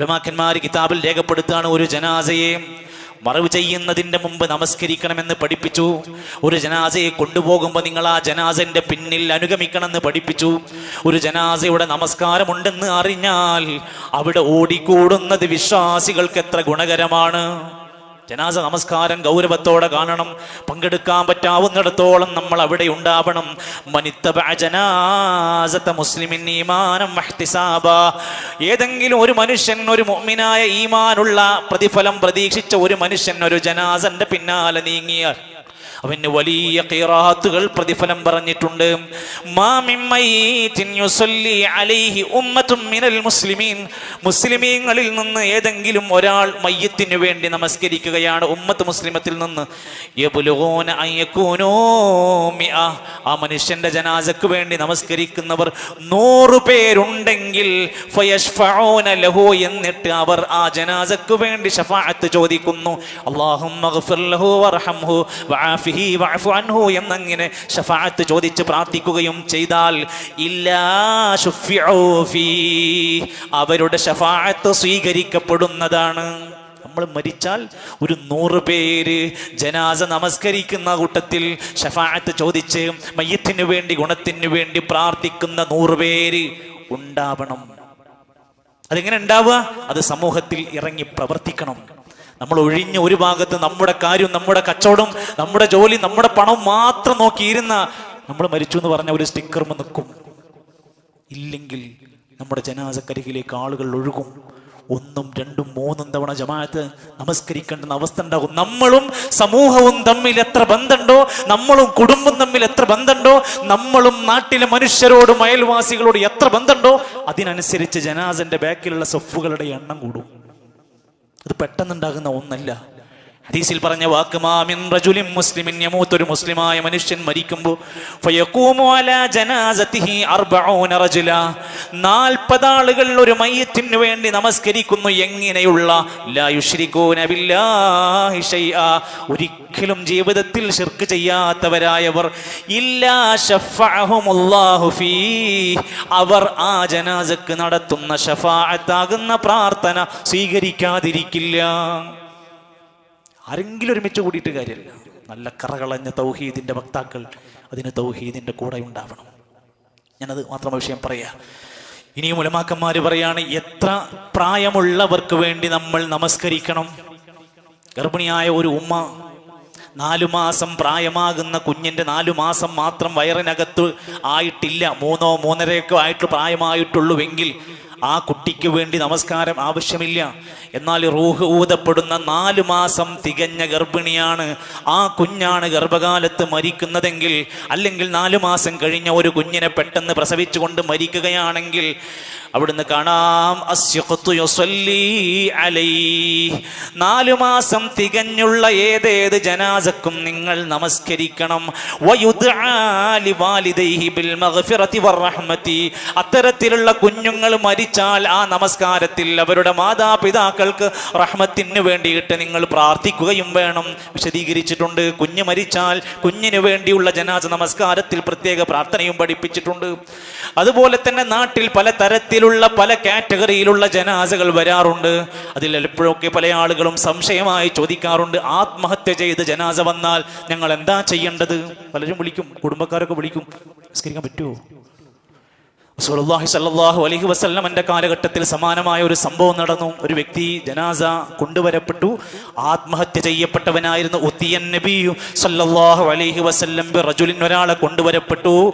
ഉലമാക്കന്മാർ കിതാബിൽ രേഖപ്പെടുത്താണ് ഒരു ജനാസയെ മറവ് ചെയ്യുന്നതിന്റെ മുമ്പ് നമസ്കരിക്കണമെന്ന് പഠിപ്പിച്ചു. ഒരു ജനാസയെ കൊണ്ടുപോകുമ്പോൾ നിങ്ങൾ ആ ജനാസന്റെ പിന്നിൽ അനുഗമിക്കണമെന്ന് പഠിപ്പിച്ചു. ഒരു ജനാസയുടെ നമസ്കാരമുണ്ടെന്ന് അറിഞ്ഞാൽ അവിടെ ഓടിക്കൂടുന്നത് വിശ്വാസികൾക്ക് എത്ര ഗുണകരമാണ്. ജനാസ നമസ്കാരം ഗൗരവത്തോടെ കാണണം. പങ്കെടുക്കാൻ പറ്റാവുന്നിടത്തോളം നമ്മൾ അവിടെ ഉണ്ടാവണം. മുസ്ലിമിൻ ഈമാനം ഏതെങ്കിലും ഒരു മനുഷ്യൻ ഒരു മുഅ്മിനായ ഈമാനുള്ള പ്രതിഫലം പ്രതീക്ഷിച്ച ഒരു മനുഷ്യൻ ഒരു ജനാസന്റെ പിന്നാലെ നീങ്ങിയാൽ അവന് വലിയ കീറാത്തുകൾ പ്രതിഫലം പറഞ്ഞിട്ടുണ്ട്. മുസ്ലിമീങ്ങളിൽ നിന്ന് ഏതെങ്കിലും ഒരാൾ മയ്യത്തിനു വേണ്ടി നമസ്കരിക്കുകയാണ് ഉമ്മത്ത് മുസ്ലിമത്തിൽ നിന്ന്. ആ മനുഷ്യന്റെ ജനാസക്ക് വേണ്ടി നമസ്കരിക്കുന്നവർ നൂറ് പേരുണ്ടെങ്കിൽ ലഹു എന്നിട്ട് അവർ ആ ജനാസക്ക് വേണ്ടി ഷഫാഅത്ത് ചോദിക്കുന്നു. അല്ലാഹുമ്മ വഅഫു അൻഹു എന്നങ്ങനെ ഷഫാഅത്ത് ചോദിച്ച് പ്രാർത്ഥിക്കുകയും ചെയ്താൽ ഇല്ലാ ഫീ അവരുടെ ഷഫാഅത്ത് സ്വീകരിക്കപ്പെടുന്നതാണ്. നമ്മൾ മരിച്ചാൽ ഒരു നൂറ് പേര് ജനാസ നമസ്കരിക്കുന്ന കൂട്ടത്തിൽ ഷഫാഅത്ത് ചോദിച്ച് മയ്യത്തിന് വേണ്ടി ഗുണത്തിന് വേണ്ടി പ്രാർത്ഥിക്കുന്ന നൂറ് പേര് ഉണ്ടാവണം. അതെങ്ങനെ ഉണ്ടാവുക? അത് സമൂഹത്തിൽ ഇറങ്ങി പ്രവർത്തിക്കണം. നമ്മൾ ഒഴിഞ്ഞ ഒരു ഭാഗത്ത് നമ്മുടെ കാര്യം നമ്മുടെ കച്ചവടം നമ്മുടെ ജോലി നമ്മുടെ പണം മാത്രം നോക്കിയിരുന്ന നമ്മൾ മരിച്ചു എന്ന് പറഞ്ഞ ഒരു സ്റ്റിക്കർ നിൽക്കും. ഇല്ലെങ്കിൽ നമ്മുടെ ജനാസക്കരികിലേക്ക് ആളുകൾ ഒഴുകും. ഒന്നും രണ്ടും മൂന്നും തവണ ജമാഅത്ത് നമസ്കരിക്കേണ്ടുന്ന അവസ്ഥ ഉണ്ടാകും. നമ്മളും സമൂഹവും തമ്മിൽ എത്ര ബന്ധമുണ്ടോ നമ്മളും കുടുംബം തമ്മിൽ എത്ര ബന്ധമുണ്ടോ നമ്മളും നാട്ടിലെ മനുഷ്യരോടും അയൽവാസികളോടും എത്ര ബന്ധമുണ്ടോ അതിനനുസരിച്ച് ജനാസന്റെ ബാക്കിലുള്ള സൊഫുകളുടെ എണ്ണം കൂടും. അത് പെട്ടെന്നുണ്ടാകുന്ന ഒന്നല്ല. ഹദീസിൽ പറഞ്ഞ വാക്ക് മാമിൻ റജുലിൻ മുസ്ലിമിൻ യമൂത്ത്. ഒരു മുസ്ലിമായ മനുഷ്യൻ മരിക്കുമ്പോൾ ഫയഖൂമു അലാ ജനാസതിഹി അർബഊന റജുല. 40 ആളുകൾ ഒരു മയ്യത്തിന് വേണ്ടി നമസ്കരിക്കുന്നു. എങ്ങനെയുള്ള? ലാ യുശ്രികൂന ബില്ലാഹി ഷൈആ. ഒരിക്കലും ജീവിതത്തിൽ ശിർക്ക് ചെയ്യാത്തവരായവർ ഇല്ലാ ഷഫഅഹുമുല്ലാഹു ഫീ അവർ ആ ജനാസക്ക് നടത്തുന്ന ഷഫാഅത്താകുന്ന പ്രാർത്ഥന സ്വീകരിക്കാതിരിക്കില്ല. ആരെങ്കിലും ഒരുമിച്ച് കൂടിയിട്ട് കാര്യമില്ല. നല്ല കറകളഞ്ഞ തൗഹീദിന്റെ വക്താക്കൾ അതിന് തൗഹീദിന്റെ കൂടെ ഉണ്ടാവണം. ഞാനത് മാത്രം വിഷയം പറയാ. ഇനിയും മുലമാക്കന്മാർ പറയാണ് എത്ര പ്രായമുള്ളവർക്ക് വേണ്ടി നമ്മൾ നമസ്കരിക്കണം. ഗർഭിണിയായ ഒരു ഉമ്മ നാലു മാസം പ്രായമാകുന്ന കുഞ്ഞിന്റെ നാലു മാസം മാത്രം വയറിനകത്ത് ആയിട്ടില്ല. മൂന്നോ മൂന്നരയൊക്കെ ആയിട്ട് പ്രായമായിട്ടുള്ളുവെങ്കിൽ ആ കുട്ടിക്ക് വേണ്ടി നമസ്കാരം ആവശ്യമില്ല. എന്നാൽ റൂഹ് ഊതപ്പെടുന്ന നാല് മാസം തികഞ്ഞ ഗർഭിണിയാണ്. ആ കുഞ്ഞാണ് ഗർഭകാലത്ത് മരിക്കുന്നതെങ്കിൽ അല്ലെങ്കിൽ നാലു മാസം കഴിഞ്ഞ ഒരു കുഞ്ഞിനെ പെട്ടെന്ന് പ്രസവിച്ചുകൊണ്ട് മരിക്കുകയാണെങ്കിൽ അവിടുന്ന് കാണാം. നാലു മാസം തികഞ്ഞുള്ള ഏതേത് ജനാസക്കും നിങ്ങൾ നമസ്കരിക്കണം. അത്തരത്തിലുള്ള കുഞ്ഞുങ്ങൾ മരിച്ചാൽ ആ നമസ്കാരത്തിൽ അവരുടെ മാതാപിതാക്കൾക്ക് റഹ്മത്തിന് വേണ്ടിയിട്ട് നിങ്ങൾ പ്രാർത്ഥിക്കുകയും വേണം. വിശദീകരിച്ചിട്ടുണ്ട്. കുഞ്ഞ് മരിച്ചാൽ കുഞ്ഞിന് വേണ്ടിയുള്ള ജനാസ നമസ്കാരത്തിൽ പ്രത്യേക പ്രാർത്ഥനയും പഠിപ്പിച്ചിട്ടുണ്ട്. അതുപോലെ തന്നെ നാട്ടിൽ പല തരത്തിലുള്ള പല കാറ്റഗറിയിലുള്ള ജനാസകൾ വരാറുണ്ട്. അതിൽ എപ്പോഴൊക്കെ പല ആളുകളും സംശയമായി ചോദിക്കാറുണ്ട് ആത്മഹത്യ ചെയ്ത് ജനാസ വന്നാൽ ഞങ്ങൾ എന്താ ചെയ്യേണ്ടത്? പലരും വിളിക്കും കുടുംബക്കാരൊക്കെ വിളിക്കും നിസ്കരിക്കാൻ പറ്റുമോ റസൂലുള്ളാഹി സല്ലാഹു അലൈഹി വസല്ലമന്റെ കാലഘട്ടത്തിൽ സമാനമായ ഒരു സംഭവം നടന്നു. ഒരു വ്യക്തി ജനാസ കൊണ്ടുവരപ്പെട്ടു. ആത്മഹത്യ ചെയ്യപ്പെട്ടവനായിരുന്നു ഉത്തിയൻ നബിയും സല്ലല്ലാഹു അലൈഹി വസല്ലം റജുലിൻ ഒരാളെ കൊണ്ടുവരപ്പെട്ടു.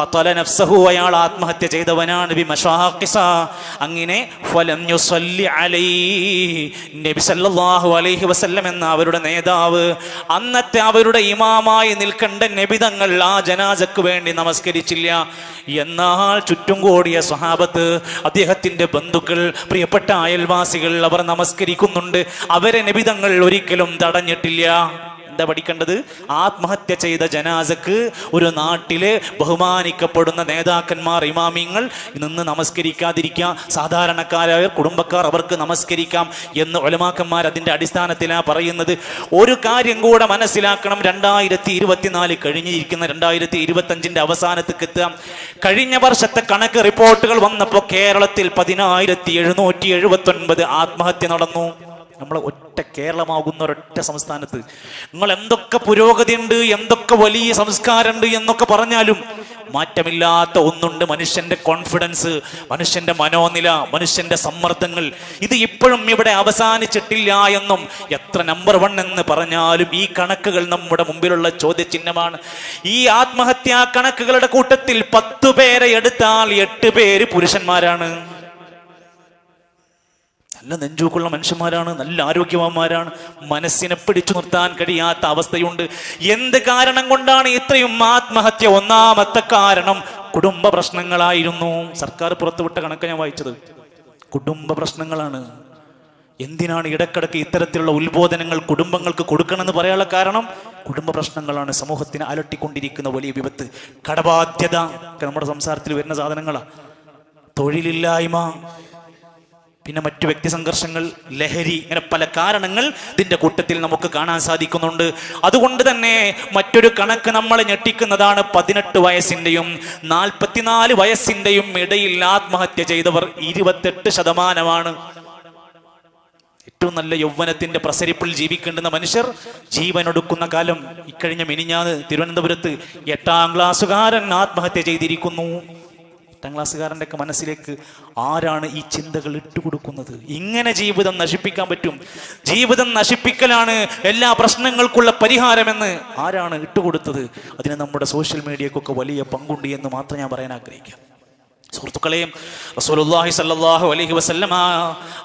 ഖതല നഫ്സഹു അയാൾ ആത്മഹത്യ ചെയ്തവനാണ്. ബി മഷാഖിസ. അങ്ങനെ ഫലം യുസല്ലി അലൈ. നബി സല്ലല്ലാഹു അലൈഹി വസല്ലം എന്ന അവരുടെ നേതാവ്. അന്നത്തെ അവരുടെ ഇമാമായി നിൽക്കേണ്ട നബിതങ്ങൾ ആ ജനാസക്ക് വേണ്ടി നമസ്കരിച്ചില്ല. എന്നാൽ ചുറ്റും കൂടിയ സ്വഹാബത്ത് അദ്ദേഹത്തിന്റെ ബന്ധുക്കൾ പ്രിയപ്പെട്ട അയൽവാസികൾ അവർ നമസ്കരിക്കുന്നുണ്ട്. അവരെ നബിതങ്ങൾ ഒരിക്കലും തടഞ്ഞിട്ടില്ല. എന്താ പഠിക്കേണ്ടത്? ആത്മഹത്യ ചെയ്ത ജനാസക്ക് ഒരു നാട്ടിലെ ബഹുമാനിക്കപ്പെടുന്ന നേതാക്കന്മാർ ഇമാമിങ്ങൾ നിന്ന് നമസ്കരിക്കാതിരിക്കുക സാധാരണക്കാരായ കുടുംബക്കാർ അവർക്ക് നമസ്കരിക്കാം എന്ന് ഒലമാക്കന്മാർ അതിന്റെ അടിസ്ഥാനത്തിലാണ് പറയുന്നത്. ഒരു കാര്യം കൂടെ മനസ്സിലാക്കണം. രണ്ടായിരത്തി ഇരുപത്തിനാല് കഴിഞ്ഞിരിക്കുന്ന രണ്ടായിരത്തി ഇരുപത്തി അഞ്ചിന്റെ അവസാനത്തേക്ക് എത്താം കഴിഞ്ഞ വർഷത്തെ കണക്ക് റിപ്പോർട്ടുകൾ വന്നപ്പോൾ കേരളത്തിൽ പതിനായിരത്തി എഴുന്നൂറ്റി എഴുപത്തി ഒൻപത് ആത്മഹത്യ നടന്നു. നമ്മൾ ഒറ്റ കേരളമാകുന്ന ഒരൊറ്റ സംസ്ഥാനത്ത്. നിങ്ങൾ എന്തൊക്കെ പുരോഗതി ഉണ്ട് എന്തൊക്കെ വലിയ സംസ്കാരമുണ്ട് എന്നൊക്കെ പറഞ്ഞാലും മാറ്റമില്ലാത്ത ഒന്നുണ്ട് മനുഷ്യന്റെ കോൺഫിഡൻസ് മനുഷ്യന്റെ മനോനില മനുഷ്യന്റെ സമ്മർദ്ദങ്ങൾ. ഇത് ഇപ്പോഴും ഇവിടെ അവസാനിച്ചിട്ടില്ല എന്നും എത്ര നമ്പർ വൺ എന്ന് പറഞ്ഞാലും ഈ കണക്കുകൾ നമ്മുടെ മുമ്പിലുള്ള ചോദ്യചിഹ്നമാണ്. ഈ ആത്മഹത്യാ കണക്കുകളുടെ കൂട്ടത്തിൽ പത്തു പേരെ എടുത്താൽ എട്ട് പേര് പുരുഷന്മാരാണ്. നല്ല നെഞ്ചൂക്കുള്ള മനുഷ്യന്മാരാണ് നല്ല ആരോഗ്യവാന്മാരാണ്. മനസ്സിനെ പിടിച്ചു നിർത്താൻ കഴിയാത്ത അവസ്ഥയുണ്ട്. എന്ത് കാരണം കൊണ്ടാണ് ഇത്രയും ആത്മഹത്യ ഒന്നാമത്തെ കാരണം? കുടുംബ പ്രശ്നങ്ങളായിരുന്നു. സർക്കാർ പുറത്തുവിട്ട കണക്ക് ഞാൻ വായിച്ചത്. കുടുംബ പ്രശ്നങ്ങളാണ്. എന്തിനാണ് ഇടക്കിടക്ക് ഇത്തരത്തിലുള്ള ഉത്ബോധനങ്ങൾ കുടുംബങ്ങൾക്ക് കൊടുക്കണമെന്ന് പറയാനുള്ള കാരണം? കുടുംബ പ്രശ്നങ്ങളാണ്. സമൂഹത്തിന് അലട്ടിക്കൊണ്ടിരിക്കുന്ന വലിയ വിപത്ത്. കടബാധ്യത. നമ്മുടെ സംസാരത്തിൽ വരുന്ന സാധനങ്ങളാണ് തൊഴിലില്ലായ്മ. പിന്നെ മറ്റു വ്യക്തി സംഘർഷങ്ങൾ ലഹരി ഇങ്ങനെ പല കാരണങ്ങൾ ഇതിന്റെ കൂട്ടത്തിൽ നമുക്ക് കാണാൻ സാധിക്കുന്നുണ്ട്. അതുകൊണ്ട് തന്നെ മറ്റൊരു കണക്ക് നമ്മൾ ഞെട്ടിക്കുന്നതാണ് പതിനെട്ട് വയസ്സിന്റെയും നാൽപ്പത്തിനാല് വയസ്സിന്റെയും ഇടയിൽ ആത്മഹത്യ ചെയ്തവർ ഇരുപത്തെട്ട് ശതമാനമാണ്. ഏറ്റവും നല്ല യൗവനത്തിന്റെ പ്രസരിപ്പിൽ ജീവിക്കേണ്ടുന്ന മനുഷ്യർ ജീവനൊടുക്കുന്ന കാലം ഇക്കഴിഞ്ഞ മിനിഞ്ഞാന്ന് തിരുവനന്തപുരത്ത് എട്ടാം ക്ലാസ്സുകാരൻ ആത്മഹത്യ ചെയ്തിരിക്കുന്നു. എട്ടാം ക്ലാസ്സുകാരന്റെ ഒക്കെ മനസ്സിലേക്ക് ആരാണ് ഈ ചിന്തകൾ ഇട്ടുകൊടുക്കുന്നത്? ഇങ്ങനെ ജീവിതം നശിപ്പിക്കാൻ പറ്റും. ജീവിതം നശിപ്പിക്കലാണ് എല്ലാ പ്രശ്നങ്ങൾക്കുള്ള പരിഹാരമെന്ന് ആരാണ് ഇട്ടുകൊടുത്തത്? അതിന് നമ്മുടെ സോഷ്യൽ മീഡിയക്കൊക്കെ വലിയ പങ്കുണ്ട് എന്ന് മാത്രം ഞാൻ പറയാൻ ആഗ്രഹിക്കാം. സുഹൃത്തുക്കളെയും റസൂലുള്ളാഹി സല്ലല്ലാഹു അലൈഹി വസല്ലമ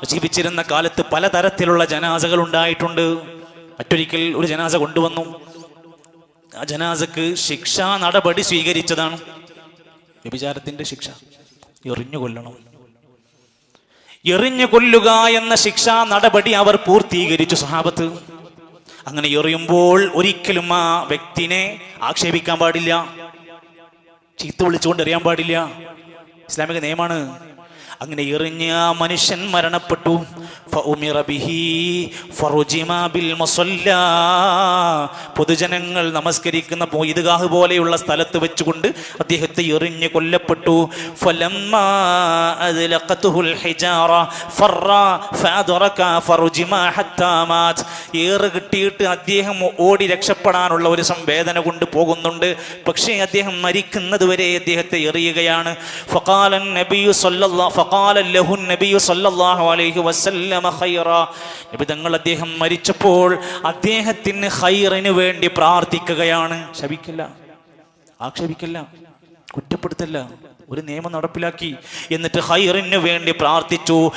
ജീവിച്ചിരുന്ന കാലത്ത് പലതരത്തിലുള്ള ജനാസകൾ ഉണ്ടായിട്ടുണ്ട്. മറ്റൊരിക്കൽ ഒരു ജനാസ കൊണ്ടുവന്നു. ആ ജനാസക്ക് ശിക്ഷാ നടപടി സ്വീകരിച്ചതാണ്. വ്യഭിചാരത്തിന്റെ ശിക്ഷ. എറിഞ്ഞു കൊല്ലണം. എറിഞ്ഞു കൊല്ലുക എന്ന ശിക്ഷാ നടപടി അവർ പൂർത്തീകരിച്ചു സഹാബത്ത്. അങ്ങനെ എറിയുമ്പോൾ ഒരിക്കലും ആ വ്യക്തിനെ ആക്ഷേപിക്കാൻ പാടില്ല. ചീത്ത വിളിച്ചുകൊണ്ട് എറിയാൻ പാടില്ല. ഇസ്ലാമിക നിയമമാണ് അങ്ങനെ എറിഞ്ഞ ആ മനുഷ്യൻ മരണപ്പെട്ടു. പൊതുജനങ്ങൾ നമസ്കരിക്കുന്ന ഈദ്ഗാഹ് പോലെയുള്ള സ്ഥലത്ത് വെച്ചുകൊണ്ട് അദ്ദേഹത്തെ എറിഞ്ഞ് കൊല്ലപ്പെട്ടു. ഏറ് കിട്ടിയിട്ട് അദ്ദേഹം ഓടി രക്ഷപ്പെടാനുള്ള ഒരു സംവേദന കൊണ്ട് പോകുന്നുണ്ട് പക്ഷേ അദ്ദേഹം മരിക്കുന്നത് വരെ അദ്ദേഹത്തെ എറിയുകയാണ് ഫഖാല നബിയു സല്ലല്ലാഹു ഫഖാല ലഹു صلى സല്ലല്ലാഹു അലൈഹി വസല്ലമ ഖൈറ നബി തങ്ങൾ അദ്ദേഹം മരിച്ചപ്പോൾ അദ്ദേഹത്തിന് ഖൈറിന് വേണ്ടി പ്രാർത്ഥിക്കുകയാണ്. ശപിക്കില്ല ആക്ഷേപിക്കില്ല. കുറ്റപ്പെടുത്തല്ല. ഒരു നിയമം നടപ്പിലാക്കി. എന്നിട്ട് ഹൈറിന് വേണ്ടി പ്രാർത്ഥിച്ചു.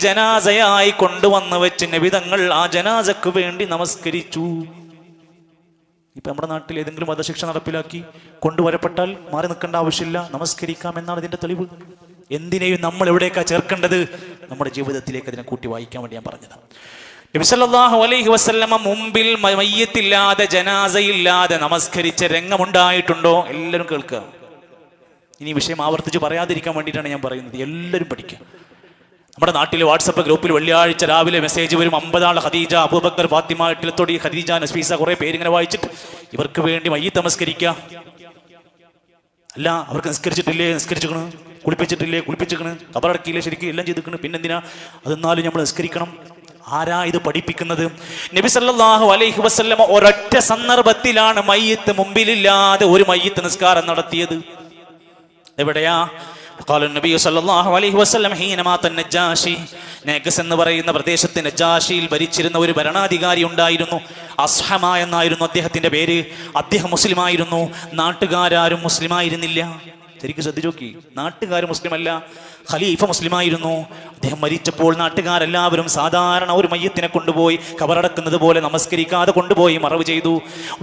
ജനാസയായി കൊണ്ടുവന്ന് വെച്ച് നബിതങ്ങൾ ആ ജനാസക്ക് വേണ്ടി നമസ്കരിച്ചു. ഇപ്പൊ നമ്മുടെ നാട്ടിൽ ഏതെങ്കിലും വധശിക്ഷ നടപ്പിലാക്കി കൊണ്ടുവരപ്പെട്ടാൽ മാറി നിൽക്കേണ്ട ആവശ്യമില്ല. നമസ്കരിക്കാം എന്നാണ് ഇതിന്റെ തെളിവ്. എന്തിനേയും നമ്മൾ എവിടേക്കാ ചേർക്കേണ്ടത്? നമ്മുടെ ജീവിതത്തിലേക്ക് അതിനെ കൂട്ടി വായിക്കാൻ വേണ്ടി ഞാൻ പറഞ്ഞത്. നബിസല്ലാഹു അലൈഹി വസല്ലമ മുമ്പിൽ മയ്യത്തില്ലാതെ ജനാസയില്ലാതെ നമസ്കരിച്ച രംഗമുണ്ടായിട്ടുണ്ടോ? എല്ലാവരും കേൾക്കുക. ഇനി വിഷയം ആവർത്തിച്ച് പറയാതിരിക്കാൻ വേണ്ടിയിട്ടാണ് ഞാൻ പറയുന്നത്. എല്ലാവരും പഠിക്കുക. നമ്മുടെ നാട്ടിൽ വാട്സപ്പ് ഗ്രൂപ്പിൽ വെള്ളിയാഴ്ച രാവിലെ മെസ്സേജ് വരും. അമ്പതാൾ ഖദീജ അബൂബക്കർ ഫാത്തിമ ഇട്ടിലത്തോടി ഖദീജ നസ്ഫീസ കുറെ പേരിങ്ങനെ വായിച്ചിട്ട് ഇവർക്ക് വേണ്ടി മയ്യ തമസ്കരിക്കുക അല്ല അവർക്ക് നിസ്കരിച്ചിട്ടില്ലേ? നിസ്കരിച്ചിക്കണ് കുളിപ്പിച്ചിട്ടില്ലേ? കുളിപ്പിച്ചിക്കണ് കബറടക്കിയില്ലേ ശരിക്കും എല്ലാം ചെയ്തിക്കണ് പിന്നെന്തിനാ? അതെന്നാലും നമ്മൾ നിസ്കരിക്കണം. ആരാ ഇത് പഠിപ്പിക്കുന്നത്? നബി സല്ലല്ലാഹു അലൈഹി വസല്ലമ ഒരൊറ്റ സന്ദർഭത്തിലാണ് മയ്യത്ത് മുമ്പിലില്ലാതെ ഒരു മയ്യത്ത് നിസ്കാരം നടത്തിയത്. എവിടെയാ? قال النبي صلى الله عليه وسلم حين مات النجاشي നെഗസ് എന്ന് പറയുന്ന പ്രദേശത്ത് നജാഷിയിൽ ഭരിച്ചിരുന്ന ഒരു ഭരണാധികാരി ഉണ്ടായിരുന്നു അസ്ഹമ എന്നായിരുന്നു അദ്ദേഹത്തിന്റെ പേര് അദ്ദേഹം മുസ്ലിമായിരുന്നു നാട്ടുകാരും മുസ്ലിമായിരുന്നില്ല ശരിക്കും ശ്രദ്ധിച്ചു നോക്കി. നാട്ടുകാർ മുസ്ലിമല്ല ഖലീഫ മുസ്ലിമായിരുന്നു. അദ്ദേഹം മരിച്ചപ്പോൾ നാട്ടുകാരെല്ലാവരും സാധാരണ ഒരു മയ്യത്തിനെ കൊണ്ടുപോയി കബറടക്കുന്നത് പോലെ നമസ്കരിക്കാതെ കൊണ്ടുപോയി മറവ് ചെയ്തു.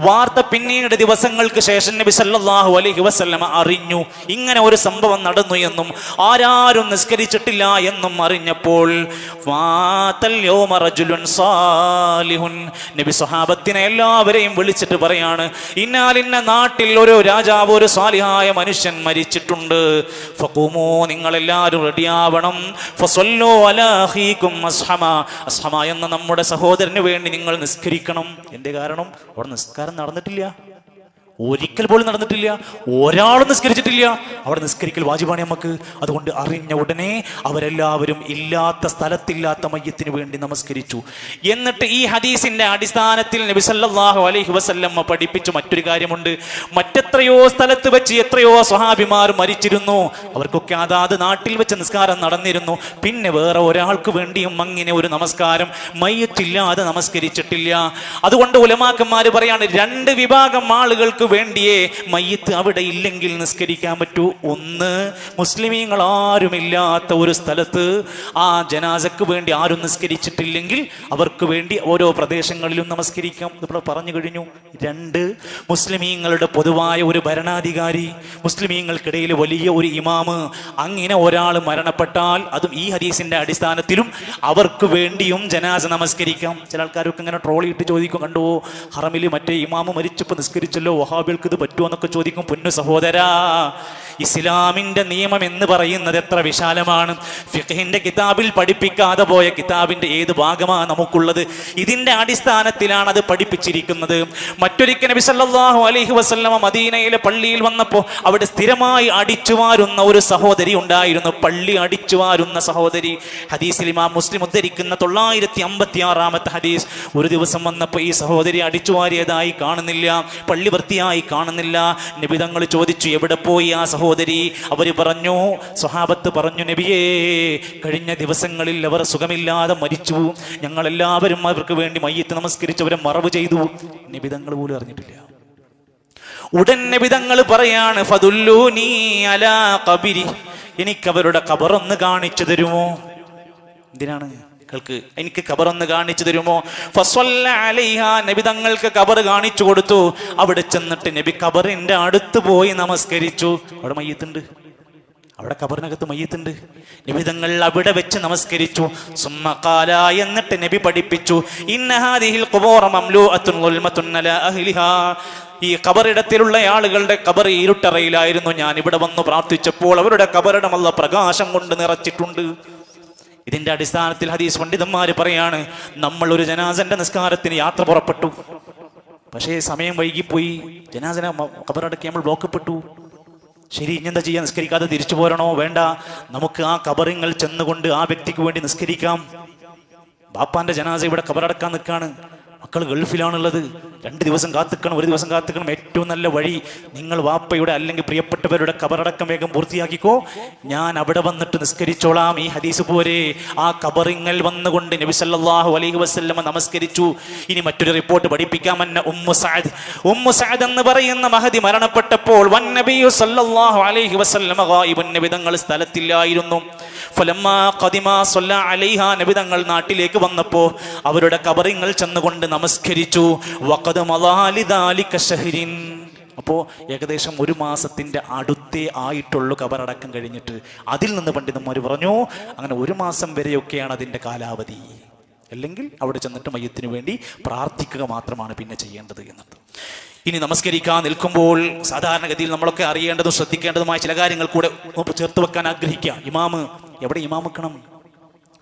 വാർത്ത പിന്നീട് ദിവസങ്ങൾക്ക് ശേഷം നബി സല്ലല്ലാഹു അലൈഹി വസല്ലമ അറിഞ്ഞു ഇങ്ങനെ ഒരു സംഭവം നടന്നു എന്നും ആരാരും നിസ്കരിച്ചിട്ടില്ല എന്നും അറിഞ്ഞപ്പോൾ നബി സ്വഹാബത്തിനെ എല്ലാവരെയും വിളിച്ചിട്ട് പറയാണ് ഇന്നാലിന്ന നാട്ടിൽ ഒരു രാജാവ് ഒരു സ്വാലിഹായ മനുഷ്യൻ മരിച്ചിട്ടുണ്ട് ഫഖൂമൂ നിങ്ങളെല്ലാവരും റെഡിയാവണം. ഫസൊല്ലോ അലാഹീക്കും അസ്ഹമ. അസ്ഹമ എന്ന നമ്മുടെ സഹോദരന് വേണ്ടി നിങ്ങൾ നിസ്കരിക്കണം. എന്റെ കാരണം? അവിടെ നിസ്കാരം നടന്നിട്ടില്ല. ഒരിക്കൽ പോലും നടന്നിട്ടില്ല. ഒരാളും നിസ്കരിച്ചിട്ടില്ല. അവിടെ നിസ്കരിക്കൽ വാജിബാണ് നമുക്ക് അതുകൊണ്ട് അറിഞ്ഞ ഉടനെ അവരെല്ലാവരും ഇല്ലാത്ത സ്ഥലത്തില്ലാത്ത മയ്യത്തിന് വേണ്ടി നമസ്കരിച്ചു. എന്നിട്ട് ഈ ഹദീസിന്റെ അടിസ്ഥാനത്തിൽ നബി സല്ലല്ലാഹു അലൈഹി വസല്ലമ്മ പഠിപ്പിച്ചു മറ്റൊരു കാര്യമുണ്ട്. മറ്റെത്രയോ സ്ഥലത്ത് വെച്ച് എത്രയോ സ്വഹാബിമാർ മരിച്ചിരുന്നു. അവർക്കൊക്കെ അതാത് നാട്ടിൽ വെച്ച് നിസ്കാരം നടന്നിരുന്നു. പിന്നെ വേറെ ഒരാൾക്ക് വേണ്ടിയും അങ്ങനെ ഒരു നമസ്കാരം മയ്യത്തില്ലാതെ നമസ്കരിച്ചിട്ടില്ല. അതുകൊണ്ട് ഉലമാക്കന്മാർ പറയാണ് രണ്ട് വിഭാഗം ആളുകൾക്ക് വേണ്ടിയേ മയ്യത്ത് അവിടെ ഇല്ലെങ്കിൽ നിസ്കരിക്കാൻ പറ്റൂ. ഒന്ന് മുസ്ലിമീങ്ങൾ ആരുമില്ലാത്ത ഒരു സ്ഥലത്ത് ആ ജനാസക്ക് വേണ്ടി ആരും നിസ്കരിച്ചിട്ടില്ലെങ്കിൽ അവർക്ക് വേണ്ടി ഓരോ പ്രദേശങ്ങളിലും നമസ്കരിക്കാം. ഇവിടെ പറഞ്ഞു കഴിഞ്ഞു. രണ്ട് മുസ്ലിമീങ്ങളുടെ പൊതുവായ ഒരു ഭരണാധികാരി മുസ്ലിമീങ്ങൾക്കിടയിൽ വലിയ ഒരു ഇമാമ് അങ്ങനെ ഒരാൾ മരണപ്പെട്ടാൽ അതും ഈ ഹദീസിന്റെ അടിസ്ഥാനത്തിലും അവർക്ക് വേണ്ടിയും ജനാസ നമസ്കരിക്കാം. ചില ആൾക്കാരൊക്കെ ഇങ്ങനെ ട്രോളിയിട്ട് ചോദിക്കും കണ്ടുവോ ഹറമിൽ മറ്റേ ഇമാമ് മരിച്ചപ്പോൾ നിസ്കരിച്ചല്ലോ വഹാബികൾക്ക് ഇത് പറ്റുമോ എന്നൊക്കെ ചോദിക്കും. പൊന്നു സഹോദരാ ഇസ്ലാമിന്റെ നിയമം എന്ന് പറയുന്നത് എത്ര വിശാലമാണ്. ഫിഖഹിന്റെ കിതാബിൽ പഠിപ്പിക്കാതെ പോയ കിതാബിന്റെ ഏത് ഭാഗമാണ് നമുക്കുള്ളത്? ഇതിന്റെ അടിസ്ഥാനത്തിലാണ് അത് പഠിപ്പിച്ചിരിക്കുന്നത്. മറ്റൊരിക്കൽ നബി സല്ലല്ലാഹു അലൈഹി വസല്ലമ മദീനയിലെ പള്ളിയിൽ വന്നപ്പോൾ അവിടെ സ്ഥിരമായി അടിച്ചുവാരുന്ന ഒരു സഹോദരി ഉണ്ടായിരുന്നു. പള്ളി അടിച്ചുവാരുന്ന സഹോദരി. ഹദീസിൽ ഇമാം മുസ്ലിം ഉദ്ധരിക്കുന്ന തൊള്ളായിരത്തി അമ്പത്തി ആറാമത്തെ ഹദീസ്. ഒരു ദിവസം വന്നപ്പോൾ ഈ സഹോദരി അടിച്ചുവാരിയതായി കാണുന്നില്ല പള്ളി വൃത്തിയായി കാണുന്നില്ല. നിബിതങ്ങൾ ചോദിച്ചു എവിടെ പോയി ആ സഹോദരി അവർ പറഞ്ഞു സ്വഹാബത്ത് പറഞ്ഞു നബിയേ കഴിഞ്ഞ ദിവസങ്ങളിൽ അവർ സുഖമില്ലാതെ മരിച്ചു. ഞങ്ങൾ എല്ലാവരും അവർക്ക് വേണ്ടി മയ്യത്ത് നമസ്കരിച്ചവരെ മറവ് ചെയ്തു. നിബിതങ്ങൾ പോലും അറിഞ്ഞിട്ടില്ല. ഉടൻ നിബിതങ്ങൾ പറയാണ് ഫതുല്ലൂനി അലാ കബിരി എനിക്ക് അവരുടെ കബറൊന്ന് കാണിച്ചു തരുമോ? എന്തിനാണ്? കൾക്ക് എനിക്ക് ഖബർ ഒന്ന് കാണിച്ചു തരുമോ? നബി തങ്ങൾക്ക് ഖബർ കാണിച്ചു കൊടുത്തു. അവിടെ ചെന്നിട്ട് നബി കബറിന്റെ അടുത്ത് പോയി നമസ്കരിച്ചു. അവിടെ മയ്യത്തുണ്ട്. അവിടെ കബറിനകത്ത് മയ്യത്തുണ്ട്. നബി തങ്ങൾ അവിടെ വെച്ച് നമസ്കരിച്ചു. സുമ്മക്കാല എന്നിട്ട് നബി പഠിപ്പിച്ചു. ഇന്നഹാദിഹിൽ ഈ കബറിടത്തിലുള്ള ആളുകളുടെ കബർ ഇരുട്ടറയിലായിരുന്നു. ഞാൻ ഇവിടെ വന്ന് പ്രാർത്ഥിച്ചപ്പോൾ അവരുടെ കബറിടമുള്ള പ്രകാശം കൊണ്ട് നിറച്ചിട്ടുണ്ട്. ഇതിന്റെ അടിസ്ഥാനത്തിൽ ഹദീസ് പണ്ഡിതന്മാർ പറയാണ് നമ്മൾ ഒരു ജനാസന്റെ നിസ്കാരത്തിന് യാത്ര പുറപ്പെട്ടു. പക്ഷേ സമയം വൈകിപ്പോയി. ജനാസന കബറടക്കി നമ്മൾ ബ്ലോക്കപ്പെട്ടു. ശരി ഇനിയെന്താ ചെയ്യാൻ നിസ്കരിക്കാതെ തിരിച്ചു പോരണോ? വേണ്ട. നമുക്ക് ആ കബറിങ്ങൾ ചെന്നുകൊണ്ട് ആ വ്യക്തിക്ക് വേണ്ടി നിസ്കരിക്കാം. ബാപ്പാന്റെ ജനാസ ഇവിടെ കബറടക്കാൻ നിൽക്കാണ്. മക്കൾ ഗൾഫിലാണുള്ളത്. രണ്ട് ദിവസം കാത്തുക്കണം ഒരു ദിവസം കാത്തുക്കണം. ഏറ്റവും നല്ല വഴി നിങ്ങൾ വാപ്പയുടെ അല്ലെങ്കിൽ പ്രിയപ്പെട്ടവരുടെ കബറടക്കം വേഗം പൂർത്തിയാക്കിക്കോ. ഞാൻ അവിടെ വന്നിട്ട് നിസ്കരിച്ചോളാം. ഈ ഹദീസ് പോരെ. ആ കബറിങ്ങൽ വന്നുകൊണ്ട് നബി സല്ലല്ലാഹു അലൈഹി വസ്ല്ലമ നമസ്കരിച്ചു. ഇനി മറ്റൊരു റിപ്പോർട്ട് പഠിപ്പിക്കാമെന്ന ഉമ്മു സഅദ് ഉമ്മു സഅദ് എന്ന് പറയുന്ന മഹതി മരണപ്പെട്ടപ്പോൾ നബിയു സല്ലല്ലാഹു അലൈഹി വസല്ലമ നബിതങ്ങൾ സ്ഥലത്തില്ലായിരുന്നു. ഫലമ്മ ഖദിമാ സ്വല്ല അലൈഹ. നബിതങ്ങൾ നാട്ടിലേക്ക് വന്നപ്പോൾ അവരുടെ കബറിങ്ങൾ ചെന്നുകൊണ്ട് നമസ്കരിച്ചു. ശഹ്രിൻ. അപ്പോൾ ഏകദേശം ഒരു മാസത്തിന്റെ അടുത്തേ ആയിട്ടുള്ളൂ കബറടക്കം കഴിഞ്ഞിട്ട്. അതിൽ നിന്ന് പണ്ഡിതന്മാർ പറഞ്ഞു അങ്ങനെ ഒരു മാസം വരെയൊക്കെയാണ് അതിന്റെ കാലാവധി. അല്ലെങ്കിൽ അവിടെ ചെന്നിട്ട് മയ്യത്തിന് വേണ്ടി പ്രാർത്ഥിക്കുക മാത്രമാണ് പിന്നെ ചെയ്യേണ്ടത് എന്നത്. ഇനി നമസ്കരിക്കാൻ നിൽക്കുമ്പോൾ സാധാരണഗതിയിൽ നമ്മളൊക്കെ അറിയേണ്ടതും ശ്രദ്ധിക്കേണ്ടതുമായ ചില കാര്യങ്ങൾ കൂടെ ചേർത്ത് വെക്കാൻ ആഗ്രഹിക്കുക. ഇമാമ് എവിടെ ഇമാം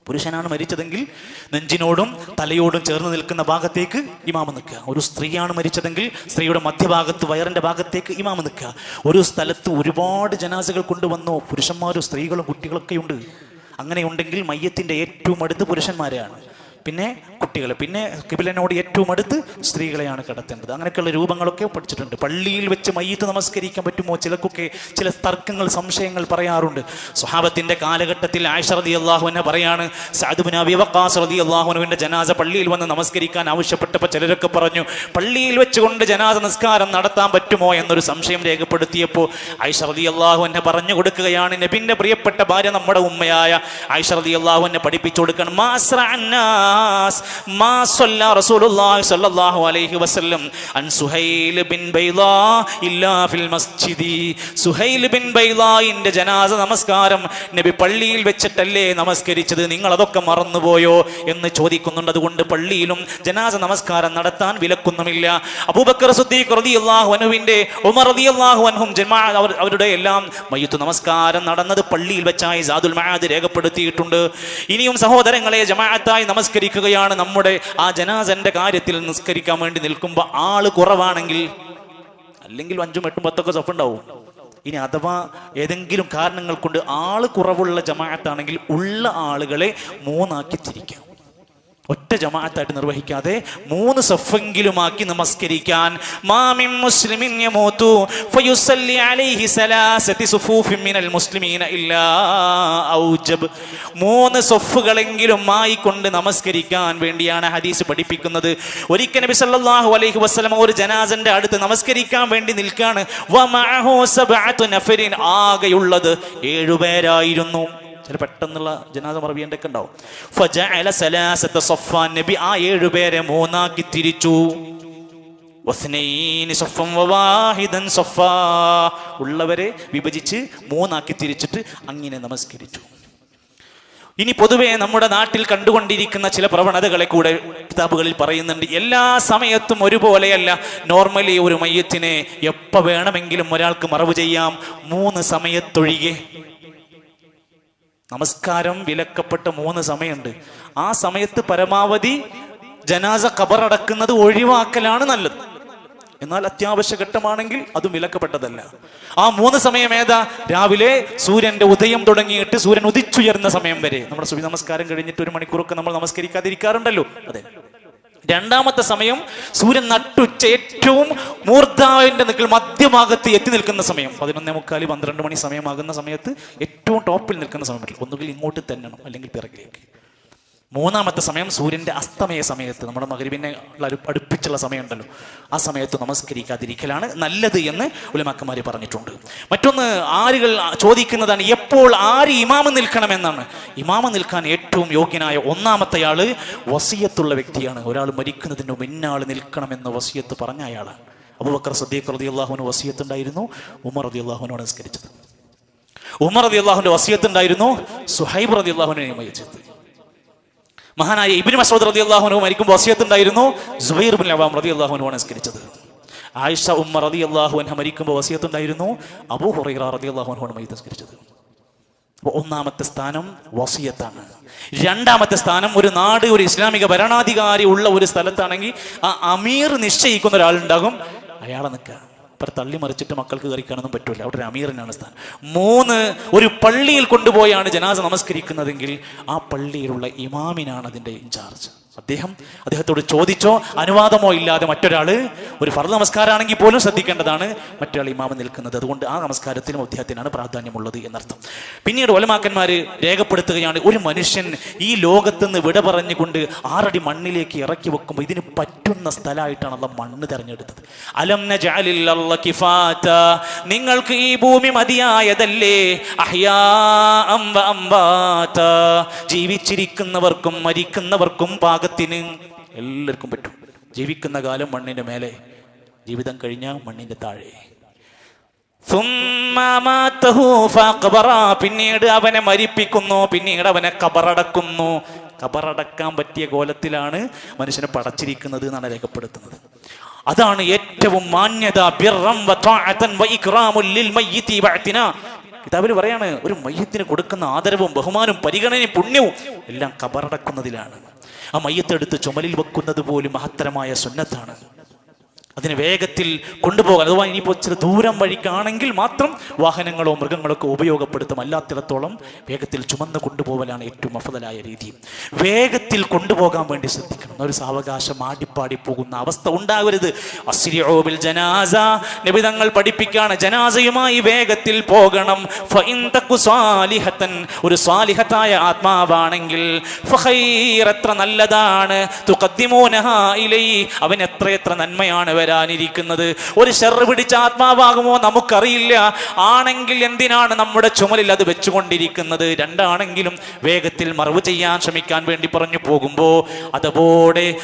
പുരുഷനാണ് മരിച്ചതെങ്കിൽ നെഞ്ചിനോടും തലയോടും ചേർന്ന് നിൽക്കുന്ന ഭാഗത്തേക്ക് ഇമാമ നിൽക്കുക. ഒരു സ്ത്രീയാണ് മരിച്ചതെങ്കിൽ സ്ത്രീയുടെ മധ്യഭാഗത്ത് വയറിന്റെ ഭാഗത്തേക്ക് ഇമാമ നിൽക്കുക. ഒരു സ്ഥലത്ത് ഒരുപാട് ജനാസകൾ കൊണ്ടുവന്നു പുരുഷന്മാരും സ്ത്രീകളും കുട്ടികളൊക്കെ ഉണ്ട് അങ്ങനെ ഉണ്ടെങ്കിൽ മയ്യത്തിന്റെ ഏറ്റവും അടുത്ത് പുരുഷന്മാരെയാണ്. പിന്നെ കുട്ടികൾ പിന്നെ കിബിലനോട് ഏറ്റവും അടുത്ത് സ്ത്രീകളെയാണ് കിടത്തേണ്ടത്. അങ്ങനെയൊക്കെയുള്ള രൂപങ്ങളൊക്കെ പഠിച്ചിട്ടുണ്ട്. പള്ളിയിൽ വെച്ച് മയ്യത്ത് നമസ്കരിക്കാൻ പറ്റുമോ? ചിലക്കൊക്കെ ചില തർക്കങ്ങൾ സംശയങ്ങൾ പറയാറുണ്ട്. സ്വഹാബത്തിന്റെ കാലഘട്ടത്തിൽ ആയിഷ റതി അള്ളാഹുവിനെ പറയാണ് സാദുബിൻ അബി വക്കാസ് റതി അള്ളാഹുനുവിന്റെ ജനാസ പള്ളിയിൽ വന്ന് നമസ്കരിക്കാൻ ആവശ്യപ്പെട്ടപ്പോൾ ചിലരൊക്കെ പറഞ്ഞു പള്ളിയിൽ വെച്ചുകൊണ്ട് ജനാസ നിസ്കാരം നടത്താൻ പറ്റുമോ? എന്നൊരു സംശയം രേഖപ്പെടുത്തിയപ്പോൾ ആയിഷ റതി അള്ളാഹുവിനെ പറഞ്ഞു കൊടുക്കുകയാണ് നബിന്റെ പ്രിയപ്പെട്ട ഭാര്യ നമ്മുടെ ഉമ്മയായ ആയിഷ റതി അള്ളാഹുവിനെ പഠിപ്പിച്ചു കൊടുക്കണം. മാ ما صلى رسول الله റസൂലുള്ളാഹി സ്വല്ലല്ലാഹു അലൈഹി വസല്ലം അൻ സുഹൈൽ ബിൻ ബൈളാ ഇല്ലാ ഫിൽ മസ്ജിദി. സുഹൈൽ ബിൻ ബൈലായിന്റെ ജനാസ നമസ്കാരം നബി പള്ളിയിൽ വെച്ചിട്ടല്ലേ നമസ്കരിച്ചത്? നിങ്ങൾ അതൊക്കെ മറന്നുപോയോ? എന്ന് ചോദിക്കുന്നുണ്ട്. അതുകൊണ്ട് പള്ളിയിലും ജനാസ നമസ്കാരം നടത്താൻ വിലക്കൊന്നുമില്ല. അബൂബക്കർ സുദ്ദീഖ് റളിയല്ലാഹു അൻഹുവിന്റെ ഉമർ റളിയല്ലാഹു അൻഹും ജമാ അവർ അവരുടെ എല്ലാം മയ്യത്ത് നമസ്കാരം നടന്നത് പള്ളിയിൽ വെച്ചായി സാദുൽ മഹാദ് രേഖപ്പെടുത്തിയിട്ടുണ്ട്. ഇനിയും സഹോദരങ്ങളെ ജമാഅത്തായി നമസ്കരിക്കുകയാണ് നമ്മുടെ ആ ജനാസന്റെ കാര്യത്തിൽ നിസ്കരിക്കാൻ വേണ്ടി നിൽക്കുമ്പോൾ ആൾ കുറവാണെങ്കിൽ അല്ലെങ്കിൽ അഞ്ചും എട്ടും പത്തൊക്കെ സഫ് ഉണ്ടാവും ഇനി അഥവാ ഏതെങ്കിലും കാരണങ്ങൾ കൊണ്ട് ആൾ കുറവുള്ള ജമാഅത്താണെങ്കിൽ ഉള്ള ആളുകളെ മൂന്നാക്കി തിരിക്കാം. ഒറ്റ ജമാഅത്തായിട്ട് നിർവഹിക്കാതെ മൂന്ന് സഫെങ്കിലുമാക്കി നമസ്കരിക്കാൻ. മാമിൻ മുസ്ലിമിൻ യമൂതു ഫയുസല്ലി അലൈഹി മിനൽ മുസ്ലിമീന ഇല്ലാ ഔജബ്. മൂന്ന് സഫുകളെങ്കിലും ആയിക്കൊണ്ട് നമസ്കരിക്കാൻ വേണ്ടിയാണ് ഹദീസ് പഠിപ്പിക്കുന്നത്. ഒരിക്കൽ നബി സല്ലല്ലാഹു അലൈഹി വസല്ലം ഒരു ജനാസന്റെ അടുത്ത് നമസ്കരിക്കാൻ വേണ്ടി നിൽക്കാണ്. വ മഅഹു സബഅതു നഫരിൻ ആകെയുള്ളത് ഏഴുപേരായിരുന്നു ചില പെട്ടെന്നുള്ള ജനാദ മറവിയന്റെ ഒക്കെ ഉണ്ടാവും നബി ആ ഏഴുപേരെ മൂന്നാക്കി തിരിച്ചു. ഉള്ളവരെ വിഭജിച്ച് മൂന്നാക്കി തിരിച്ചിട്ട് അങ്ങനെ നമസ്കരിച്ചു. ഇനി പൊതുവേ നമ്മുടെ നാട്ടിൽ കണ്ടുകൊണ്ടിരിക്കുന്ന ചില പ്രവണതകളെ കൂടെ കിതാബുകളിൽ പറയുന്നുണ്ട്. എല്ലാ സമയത്തും ഒരുപോലെയല്ല. നോർമലി ഒരു മയ്യത്തിനെ എപ്പോൾ വേണമെങ്കിലും ഒരാൾക്ക് മറവ് ചെയ്യാം. മൂന്ന് സമയത്തൊഴികെ നമസ്കാരം വിലക്കപ്പെട്ട മൂന്ന് സമയമുണ്ട്. ആ സമയത്ത് പരമാവധി ജനാസ കബറടക്കുന്നത് ഒഴിവാക്കലാണ് നല്ലത്. എന്നാൽ അത്യാവശ്യ ഘട്ടമാണെങ്കിൽ അതും വിലക്കപ്പെട്ടതല്ല. ആ മൂന്ന് സമയം ഏതാ? രാവിലെ സൂര്യന്റെ ഉദയം തുടങ്ങിയിട്ട് സൂര്യൻ ഉദിച്ചുയർന്ന സമയം വരെ. നമ്മുടെ സുബി നമസ്കാരം കഴിഞ്ഞിട്ട് ഒരു മണിക്കൂറൊക്കെ നമ്മൾ നമസ്കരിക്കാതിരിക്കാറുണ്ടല്ലോ. അതെ. രണ്ടാമത്തെ സമയം സൂര്യൻ നട്ടുച്ച ഏറ്റവും മൂർധാവിന്റെ നിൽക്കൽ മധ്യഭാഗത്ത് എത്തി നിൽക്കുന്ന സമയം. പതിനൊന്നേ മുക്കാൽ പന്ത്രണ്ട് മണി സമയമാകുന്ന സമയത്ത് ഏറ്റവും ടോപ്പിൽ നിൽക്കുന്ന സമയം ഒന്നുകിൽ ഇങ്ങോട്ട് തന്നണം അല്ലെങ്കിൽ പിറകിലേക്ക്. മൂന്നാമത്തെ സമയം സൂര്യന്റെ അസ്തമയ സമയത്ത് നമ്മുടെ മകരിവിനെ അടുപ്പിച്ചുള്ള സമയമുണ്ടല്ലോ. ആ സമയത്ത് നമസ്കരിക്കാതിരിക്കലാണ് നല്ലത് എന്ന് ഉലമാക്കന്മാർ പറഞ്ഞിട്ടുണ്ട്. മറ്റൊന്ന് ആരുകൾ ചോദിക്കുന്നതാണ് എപ്പോൾ ആര് ഇമാമ നിൽക്കണമെന്നാണ് ഇമാമ നിൽക്കാൻ ഏറ്റവും യോഗ്യനായ ഒന്നാമത്തെ ആൾ വസിയത്തുള്ള വ്യക്തിയാണ്. ഒരാൾ മരിക്കുന്നതിന് മുന്നാൾ നിൽക്കണമെന്ന് വസിയത്ത് പറഞ്ഞ അയാളാണ്. അബുബക്കർ സദ്ദീഖ് റതി അള്ളാഹുവിന് വസിയത്തുണ്ടായിരുന്നു ഉമർ റതി അള്ളാഹുവിനോട് നിസ്കരിച്ചത്. ഉമർ റതി അള്ളാഹുവിന്റെ വസിയത്തുണ്ടായിരുന്നു സുഹൈബ് റതി അള്ളാഹുവിനെ നിയമിച്ചത് മഹാനായ ഇബിൻ മസൂദ് റതി അള്ളാഹുനു മരിക്കുമ്പോൾ വസിയത്തുണ്ടായിരുന്നു ബിൻ അവാം റതി അള്ളാഹുനുമാണ് നിസ്കരിച്ചത്. ആയിഷ ഉമ്മ റതി അള്ളാഹു അൻഹ മരിക്കുമ്പോൾ വസിയത്തുണ്ടായിരുന്നു അബൂ ഹുറൈറ റതി അള്ളാഹുനുമാണ് മയ്യത്ത് നിസ്കരിച്ചത്. അപ്പോൾ ഒന്നാമത്തെ സ്ഥാനം വസിയത്താണ്. രണ്ടാമത്തെ സ്ഥാനം ഒരു നാട് ഒരു ഇസ്ലാമിക ഭരണാധികാരി ഉള്ള ഒരു സ്ഥലത്താണെങ്കിൽ ആ അമീർ നിശ്ചയിക്കുന്ന ഒരാളുണ്ടാകും. അയാളെ നിൽക്കുക. ഇപ്പം തള്ളി മറിച്ചിട്ട് മക്കൾക്ക് കറിക്കാനൊന്നും പറ്റില്ല അവിടെ ഒരു അമീറിനാണ് സ്ഥാനം. മൂന്ന് ഒരു പള്ളിയിൽ കൊണ്ടുപോയാണ് ജനാസ നമസ്കരിക്കുന്നതെങ്കിൽ ആ പള്ളിയിലുള്ള ഇമാമിനാണ് അതിന്റെ ഇൻചാർജ്. അദ്ദേഹം അദ്ദേഹത്തോട് ചോദിച്ചോ അനുവാദമോ ഇല്ലാതെ മറ്റൊരാൾ ഒരു ഫർദ് നമസ്കാരമാണെങ്കിൽ പോലും ശ്രദ്ധിക്കേണ്ടതാണ് മറ്റൊരാൾ ഇമാമ നിൽക്കുന്നത്. അതുകൊണ്ട് ആ നമസ്കാരത്തിനും അദ്ദേഹത്തിനാണ് പ്രാധാന്യമുള്ളത് എന്നർത്ഥം. പിന്നീട് ഒലമാക്കന്മാർ രേഖപ്പെടുത്തുകയാണ് ഒരു മനുഷ്യൻ ഈ ലോകത്തുനിന്ന് വിട പറഞ്ഞുകൊണ്ട് ആറടി മണ്ണിലേക്ക് ഇറക്കി വെക്കുമ്പോൾ ഇതിന് പറ്റുന്ന സ്ഥലമായിട്ടാണ് അള്ള മണ്ണ് തെരഞ്ഞെടുത്തത്. അലം നിങ്ങൾക്ക് ഈ ഭൂമി മതിയായതല്ലേ. ജീവിച്ചിരിക്കുന്നവർക്കും മരിക്കുന്നവർക്കും പാകത്തിന് എല്ലാവർക്കും പറ്റും. ജീവിക്കുന്ന കാലം മണ്ണിന്റെ മേലെ ജീവിതം കഴിഞ്ഞ മണ്ണിന്റെ താഴെ. പിന്നീട് അവനെ മരിപ്പിക്കുന്നു പിന്നീട് അവനെ കബറടക്കുന്നു കബറടക്കാൻ പറ്റിയ കോലത്തിലാണ് മനുഷ്യനെ പടച്ചിരിക്കുന്നത് എന്നാണ് രേഖപ്പെടുത്തുന്നത്. അതാണ് ഏറ്റവും മാന്യത. കിതാബിൽ പറയാണ് ഒരു മയ്യത്തിന് കൊടുക്കുന്ന ആദരവും ബഹുമാനവും പരിഗണനയും പുണ്യവും എല്ലാം കബറടക്കുന്നതിലാണ് ആ മയ്യത്തെടുത്ത് ചുമലിൽ വെക്കുന്നത് പോലും മഹത്തരമായ സുന്നത്താണ്. അതിന് വേഗത്തിൽ കൊണ്ടുപോകാൻ അഥവാ ഇനിയിപ്പോൾ ഇച്ചിരി ദൂരം വഴിക്കാണെങ്കിൽ മാത്രം വാഹനങ്ങളോ മൃഗങ്ങളോ ഒക്കെ ഉപയോഗപ്പെടുത്തും. അല്ലാത്തിടത്തോളം വേഗത്തിൽ ചുമന്ന് കൊണ്ടുപോകലാണ് ഏറ്റവും അഫതലായ രീതി. വേഗത്തിൽ കൊണ്ടുപോകാൻ വേണ്ടി ശ്രദ്ധിക്കണം. ഒരു സാവകാശം ആടിപ്പാടി പോകുന്ന അവസ്ഥ ഉണ്ടാകരുത് അസിരിയോബിൽ ജനാസ. നിബിതങ്ങൾ പഠിപ്പിക്കാണ് ജനാസയുമായി വേഗത്തിൽ പോകണം. ഒരു സ്വാലിഹത്തായ ആത്മാവാണെങ്കിൽ എത്ര നല്ലതാണ്. അവൻ എത്രയെത്ര നന്മയാണ് വരാനിരിക്കുന്നത്? ഒരു ഷെറ് പിടിച്ച ആത്മാവാകുമോ? നമുക്കറിയില്ല. ആണെങ്കിൽ എന്തിനാണ് നമ്മുടെ ചുമലിൽ അത് വെച്ചുകൊണ്ടിരിക്കുന്നത്? രണ്ടാണെങ്കിലും വേഗത്തിൽ മറവ് ചെയ്യാൻ ശ്രമിക്കാൻ വേണ്ടി പറഞ്ഞു പോകുമ്പോൾ അതുപോലെ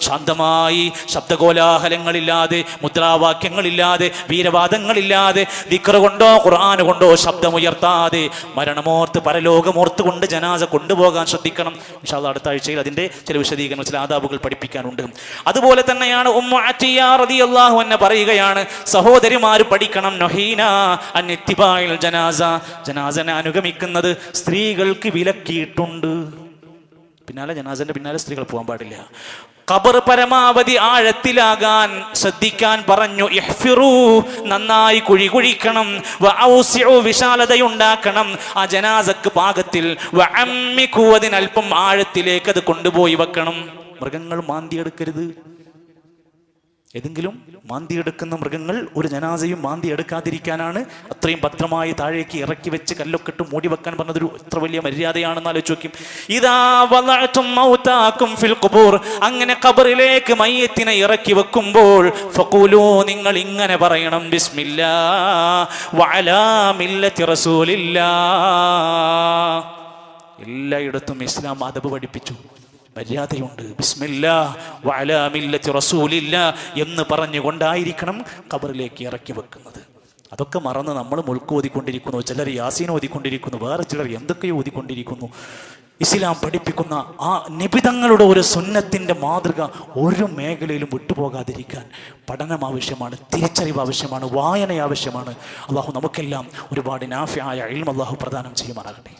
ശാന്തമായി ശബ്ദകോലാഹലങ്ങളില്ലാതെ മുദ്രാവാക്യങ്ങളില്ലാതെ വീരവാദങ്ങളില്ലാതെ വിക്ര കൊണ്ടോ ഖുർആൻ കൊണ്ടോ ശബ്ദമുയർത്താതെ മരണമോർത്ത് പരലോകമോർത്ത് കൊണ്ട് ജനാസ കൊണ്ടുപോകാൻ ശ്രദ്ധിക്കണം. ഇൻഷാല്ലാ അടുത്ത ആഴ്ചയിൽ അതിന്റെ ചില വിശദീകരണം ചില ആദാബുകൾ പഠിപ്പിക്കാനുണ്ട്. അതുപോലെ തന്നെയാണ് ഉമ്മു അത്തിയ റളിയല്ലാഹു അൻഹ പറയുകയാണ് സഹോദരിമാർ പഠിക്കണം നൊഹീന അൻ ജനാസ. ജനാസനെ അനുഗമിക്കുന്നത് സ്ത്രീകൾക്ക് വിലക്കിയിട്ടുണ്ട്. പിന്നാലെ ജനാസന്റെ പിന്നാലെ സ്ത്രീകൾ പോകാൻ പാടില്ല. ഖബർ പരമാവധി ആഴത്തിലാകാൻ ശ്രദ്ധിക്കാൻ പറഞ്ഞു ഇഹ്ഫിറൂ നന്നായി കുഴി കുഴിക്കണം വിശാലതയുണ്ടാക്കണം. ആ ജനാസക്ക് പാകത്തിൽ അതിനല്പം ആഴത്തിലേക്ക് അത് കൊണ്ടുപോയി വെക്കണം. മൃഗങ്ങൾ മാന്തിയെടുക്കരുത്. ഏതെങ്കിലും മാന്തിയെടുക്കുന്ന മൃഗങ്ങൾ ഒരു ജനാസയും മാന്തി എടുക്കാതിരിക്കാനാണ് അത്രയും ഭദ്രമായി താഴേക്ക് ഇറക്കി വെച്ച് കല്ലൊക്കെ ഇട്ട് മൂടി വെക്കാൻ പറഞ്ഞതൊരു എത്ര വലിയ മര്യാദയാണെന്ന് ആലോചിച്ച് നോക്കും ഇതാ ഫിൽ കുബൂർ അങ്ങനെ കബറിലേക്ക് മയ്യത്തിനെ ഇറക്കി വെക്കുമ്പോൾ ഫഖൂലു നിങ്ങൾ ഇങ്ങനെ പറയണം. ബിസ്മില്ലാ എല്ലായിടത്തും ഇസ്ലാം അദബ് പഠിപ്പിച്ചു. മര്യാദയുണ്ട്. ബിസ്മില്ലാ റസൂലില്ല എന്ന് പറഞ്ഞുകൊണ്ടായിരിക്കണം ഖബറിലേക്ക് ഇറക്കി വെക്കുന്നത്. അതൊക്കെ മറന്ന് നമ്മൾ മുൾക്ക് ഓതിക്കൊണ്ടിരിക്കുന്നു ചിലർ യാസീൻ ഓതിക്കൊണ്ടിരിക്കുന്നു വേറെ ചിലർ എന്തൊക്കെയോ ഓതിക്കൊണ്ടിരിക്കുന്നു. ഇസ്ലാം പഠിപ്പിക്കുന്ന ആ നിബിതങ്ങളുടെ ഒരു സുന്നത്തിന്റെ മാതൃക ഒരു മേഖലയിലും വിട്ടുപോകാതിരിക്കാൻ പഠനം ആവശ്യമാണ് തിരിച്ചറിവ് ആവശ്യമാണ് വായന ആവശ്യമാണ്. അള്ളാഹു നമുക്കെല്ലാം ഒരുപാട് നാഫിയായ ഇൽം അള്ളാഹു പ്രദാനം ചെയ്യുമാറാകട്ടെ.